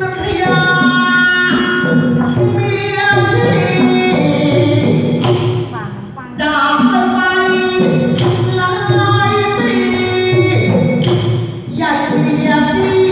นักยาเมียพี่ากกันไปหลายปีใหญ่เมียพี่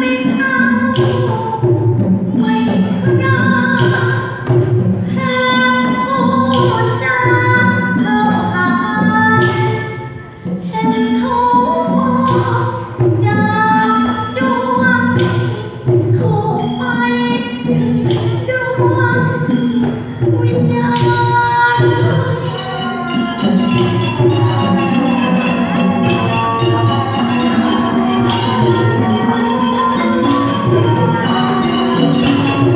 ไม่ทำไม่